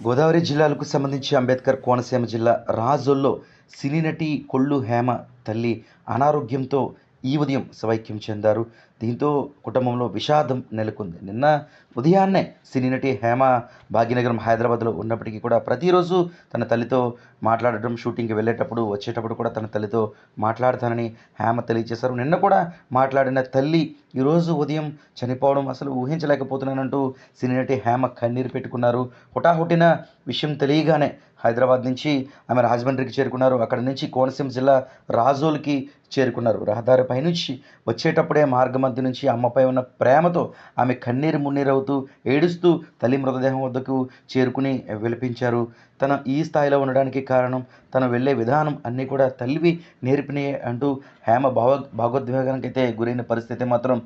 గోదావరి జిల్లాలకు సంబంధించి అంబేద్కర్ కోనసీమ జిల్లా రాజోల్లో సినీ నటి కొళ్ళు హేమ తల్లి అనారోగ్యంతో ఈ ఉదయం సవైక్యం చెందారు. దీంతో కుటుంబంలో విషాదం నెలకొంది. నిన్న ఉదయాన్నే సినీ నటి హేమ భాగ్యనగరం హైదరాబాద్లో ఉన్నప్పటికీ కూడా ప్రతిరోజు తన తల్లితో మాట్లాడటం షూటింగ్కి వెళ్ళేటప్పుడు వచ్చేటప్పుడు కూడా తన తల్లితో మాట్లాడతానని హేమ తెలియజేశారు. నిన్న కూడా మాట్లాడిన తల్లి ఈరోజు ఉదయం చనిపోవడం అసలు ఊహించలేకపోతున్నానంటూ సినీ నటి హేమ కన్నీరు పెట్టుకున్నారు. హుటాహుటిన విషయం తెలియగానే హైదరాబాద్ నుంచి ఆమె రాజమండ్రికి చేరుకున్నారు. అక్కడ నుంచి కోనసీమ జిల్లా రాజోల్కి చేరుకున్నారు. రహదారి పైనుంచి వచ్చేటప్పుడే మార్గ మధ్య నుంచి అమ్మపై ఉన్న ప్రేమతో ఆమె కన్నీరు మున్నీరవుతూ ఏడుస్తూ తల్లి మృతదేహం వద్దకు చేరుకుని విలపించారు. తన ఈ స్థాయిలో ఉండడానికి కారణం తను వెళ్ళే విధానం అన్నీ కూడా తల్లివి నేర్పినాయి అంటూ హేమ భావ భాగోద్వేగానికి అయితే గురైన పరిస్థితి మాత్రం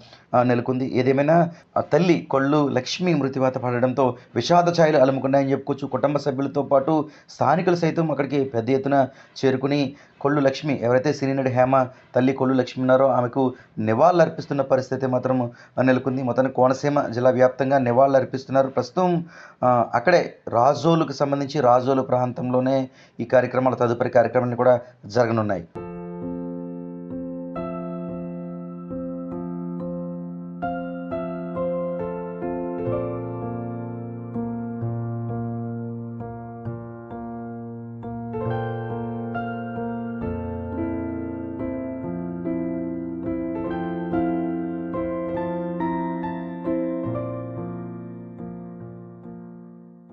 నెలకొంది. ఏదేమైనా తల్లి కొళ్ళు లక్ష్మి మృతివాత పడడంతో విషాద ఛాయలు అలుముకున్నాయని చెప్పుకోవచ్చు. కుటుంబ సభ్యులతో పాటు స్థానికులు సైతం అక్కడికి పెద్ద ఎత్తున చేరుకుని కొల్లు లక్ష్మి ఎవరైతే సినీనటి హేమ తల్లి కొల్లు లక్ష్మి ఉన్నారో ఆమెకు నివాళులు అర్పిస్తున్న పరిస్థితి మాత్రం నెలకొంది. మొత్తాన్ని కోనసీమ జిల్లా వ్యాప్తంగా నివాళులు అర్పిస్తున్నారు ప్రస్తుతం అక్కడే రాజోలుకు సంబంధించి రాజోలు ప్రాంతంలోనే ఈ కార్యక్రమాలు తదుపరి కార్యక్రమాలు కూడా జరగనున్నాయి.